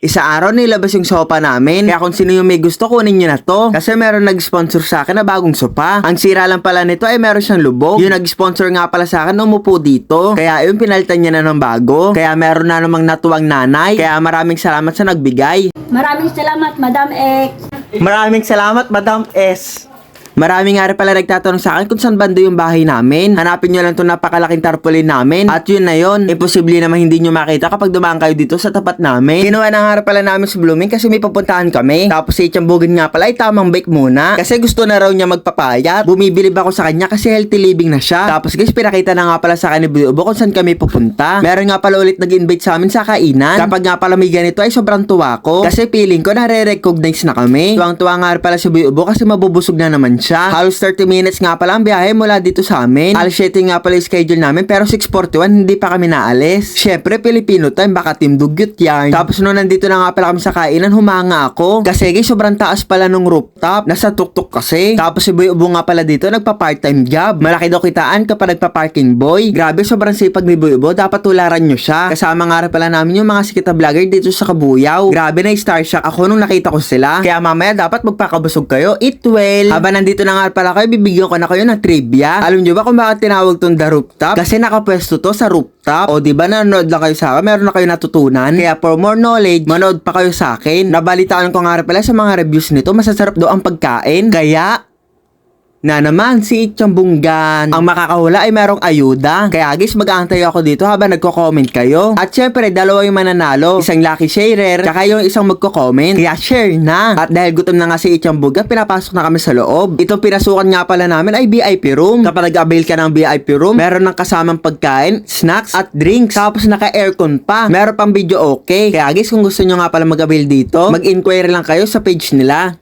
Isa araw nilabas yung sopa namin. Kaya kung sino yung may gusto, kunin nyo na to. Kasi meron nag-sponsor sa akin na bagong sopa. Ang sira lang pala nito ay meron siyang lubog. Yung nag-sponsor nga pala sa akin umupo dito. Kaya yung pinalitan niya na ng bago. Kaya meron na namang natuwang nanay. Kaya maraming salamat sa nagbigay. Maraming salamat, Madam X. Maraming salamat, Madam S. Marami nga rin pala nagtatanong sa akin kung saan banda yung bahay namin. Hanapin nyo lang itong napakalaking tarpaulin namin. At yun na yun. Imposible naman hindi nyo makita kapag dumaan kayo dito sa tapat namin. Kinuha na nga rin pala namin sa Blooming kasi may pupuntahan kami. Tapos si Chambugan nga pala ay tamang bake muna. Kasi gusto na raw niya magpapayat. Bumibilib ako sa kanya kasi healthy living na siya. Tapos guys, pinakita na nga pala sa akin ni Buyobo kung saan kami pupunta. Meron nga pala ulit nag-invite sa amin sa kainan. Kapag nga pala may ganito ay sobrang tuwa ko. Kasi feeling ko nare-recognize na kami. Tuwang-tuwa nga pala si Buyobo kasi mabubusog na naman siya. Halos 30 minutes nga pala ang biyahe mula dito sa amin. Alas 7 nga pala yung schedule namin pero 6.41 hindi pa kami naalis. Syempre, Filipino time, baka team dugyot yan. Tapos nung nandito na nga pala kami sa kainan, humanga ako. Kasi guys, sobrang taas pala nung rooftop. Nasa tuktok kasi. Tapos si Boy Ubo nga pala dito, nagpa-part-time job. Malaki daw kitaan kapag nagpa-parking boy. Grabe, sobrang sipag ni Boy Ubo. Dapat tularan nyo siya. Kasama nga rin pala namin yung mga sikat na vlogger dito sa Kabuyaw. Grabe na star shock ako nung nakita ko sila. Kaya mamaya dapat magpakabusog kayo. Eat well. Habang na nga pala kayo, bibigyan ko na kayo ng trivia. Alam nyo ba kung bakit tinawag tong The Rooftop? Kasi nakapwesto to sa rooftop. O di ba nanonood lang kayo sa akin, meron na kayo natutunan. Kaya for more knowledge, manood pa kayo sa akin. Nabalitaan ko nga pala sa mga reviews nito, masasarap daw ang pagkain. Kaya, na naman si Itchambunggan. Ang makakahula ay merong ayuda. Kaya guys, mag-aantay ako dito habang nagko-comment kayo. At syempre, dalawa yung mananalo. Isang lucky sharer, tsaka yung isang magko-comment. Kaya share na. At dahil gutom na nga si Itchambunggan, pinapasok na kami sa loob. Itong pinasukan nga pala namin ay VIP room. Kapag nag-avail ka ng VIP room, meron ng kasamang pagkain, snacks, at drinks. Tapos naka-aircon pa. Meron pang video okay. Kaya guys, kung gusto nyo nga pala mag-avail dito, mag-inquire lang kayo sa page nila.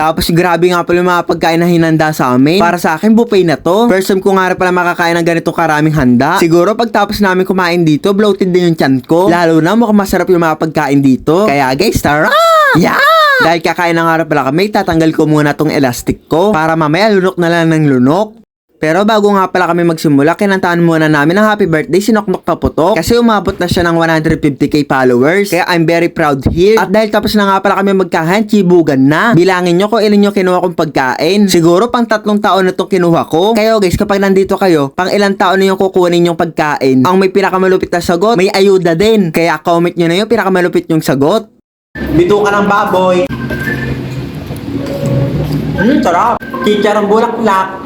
Tapos grabe nga pala yung mga pagkain na hinanda sa amin. Para sa akin, buffet na to. First time ko nga pala makakain ng ganitong karaming handa. Siguro pagtapos namin kumain dito, bloated din yung tiyan ko. Lalo na mukhang masarap yung mga pagkain dito. Kaya guys, tara! Yeah! Dahil kakain nga rin pala kami, tatanggal ko muna tong elastic ko para mamaya lunok na lang ng lunok. Pero bago nga pala kami magsimula, kinantaan muna namin ang happy birthday si Noknok Paputok kasi umabot na siya ng 150k followers. Kaya I'm very proud here. At dahil tapos na nga pala kami magkahan, chibugan na. Bilangin nyo kung ilan yung kinuha kong pagkain. Siguro pang tatlong taon na itong kinuha ko. Kayo guys, kapag nandito kayo, pang ilang taon na yung kukunin yung pagkain. Ang may pinakamalupit na sagot, may ayuda din. Kaya comment nyo na yung pinakamalupit yung sagot. Bito ka ng baboy. Hmm, sarap. Chicharong bulaklak.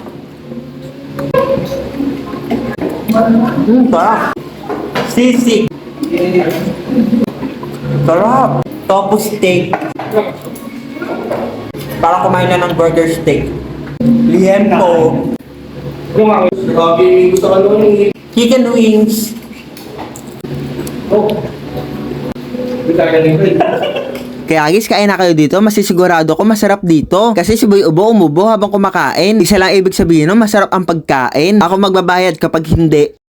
Hmm, sarap. Sisig. Sarap. Tofu steak. Para kumain na ng burger steak. Liempo. Eh. Chicken wings. Oh. Rin rin. Kaya guys, kain na kayo dito. Masisigurado ko masarap dito. Kasi si Boy Ubo umubo habang kumakain. Isa lang ibig sabihin no, masarap ang pagkain. Ako magbabayad kapag hindi.